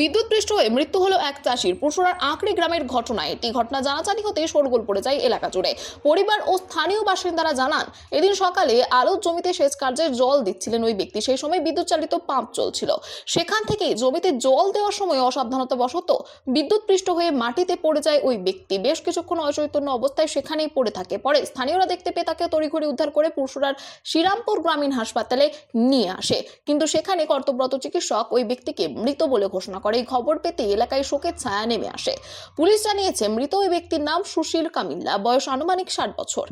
বিদ্যুৎ পৃষ্ঠ হয়ে মৃত্যু হলো এক চাষির। পুরসুরার আঁকড়ি গ্রামের ঘটনা এটি ঘটনা জানাজানি হতে শোরগোল পড়ে যায় এলাকা জুড়ে। পরিবার ও স্থানীয় বাসিন্দারা জানান, এদিন সকালে আলুর জমিতে সেচ কার্যে জল দিচ্ছিলেন ওই ব্যক্তি। সেই সময় বিদ্যুৎ চালিত পাম্প চলছিল। সেখান থেকে জমিতে জল দেওয়ার সময় অসাবধানতা বশত বিদ্যুৎ পৃষ্ঠ হয়ে মাটিতে পড়ে যায় ওই ব্যক্তি। বেশ কিছুক্ষণ অচৈতন্য অবস্থায় সেখানেই পড়ে থাকে। পরে স্থানীয়রা দেখতে পেয়ে তাকে তড়িঘড়ি উদ্ধার করে পুরসুরার শ্রীরামপুর গ্রামীণ হাসপাতালে নিয়ে আসে। কিন্তু সেখানে কর্তব্যরত চিকিৎসক ওই ব্যক্তিকে মৃত বলে ঘোষণা করে। এই খবর পেতে এলাকায় শোকের ছায়া নেমে আসে। পুলিশ জানিয়েছে, মৃত ওই ব্যক্তির নাম সুশীল কামিল্লা, বয়স আনুমানিক ষাট বছর।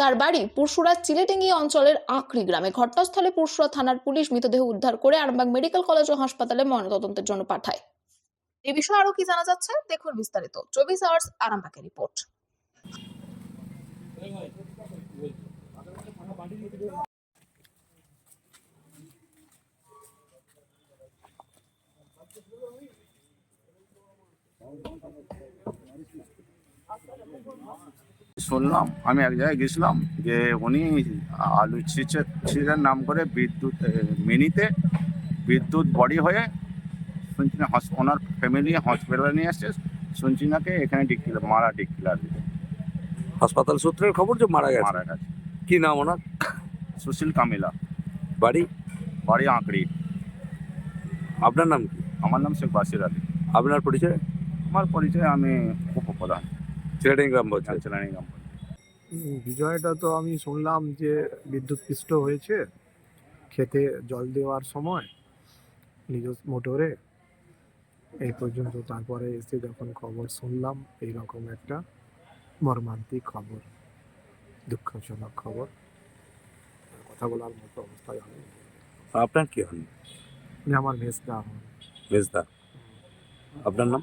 তার বাড়ি পুরসুরার চিলেটেঙ্গি অঞ্চলের আঁকড়ি গ্রামে। ঘটনাস্থলে পুরসুরা থানার পুলিশ মৃতদেহ উদ্ধার করে আরামবাগ মেডিকেল কলেজ ও হাসপাতালে ময়নাতদন্তের জন্য পাঠায়। এ বিষয়ে আরও কি জানা যাচ্ছে? দেখুন বিস্তারিত। চব্বিশ আওয়ার্স আরামবাগের রিপোর্ট। শুনলাম আমি এক জায়গায় গেছিলাম যে উনি আলু ছিচে ছিঁড়ার নাম করে বিদ্যুৎ মিনিতে বিদ্যুৎ বডি হয়ে শুনছি না ওনার ফ্যামিলি হসপিটালে নিয়ে আসছে শুনছি নাকি এখানে ডিক্কিল মারা ডিক্কিলার হাসপাতাল সূত্রের খবর যে মারা গেছে। মারা গেছে। কি নাম ওনার? সুশীল কামিলা। বাড়ি? বাড়ি আঁকড়ি। আপনার নাম কি? আমার নাম শেখ বাসির আলী। আপনার পরিচয়? আমার পরিচয় আমি উপপ্রধান। সিলেটিং গ্রাম বলছেন চ্যান্সেলারি গ্রাম বিজয়টা তো আমি শুনলাম যে বিদ্যুৎ পৃষ্ঠ হয়েছে খেতে জল দেওয়ার সময় নিজ মোটরে এই পর্যন্ত তারপরে এসে যখন খবর শুনলাম এইরকম একটা মর্মান্তিক খবর দুঃখজনক খবর কথা বলার মতো অবস্থায় আমি। আপনার কি হন আমার মেজদা হন। মেজদা। আপনার নাম?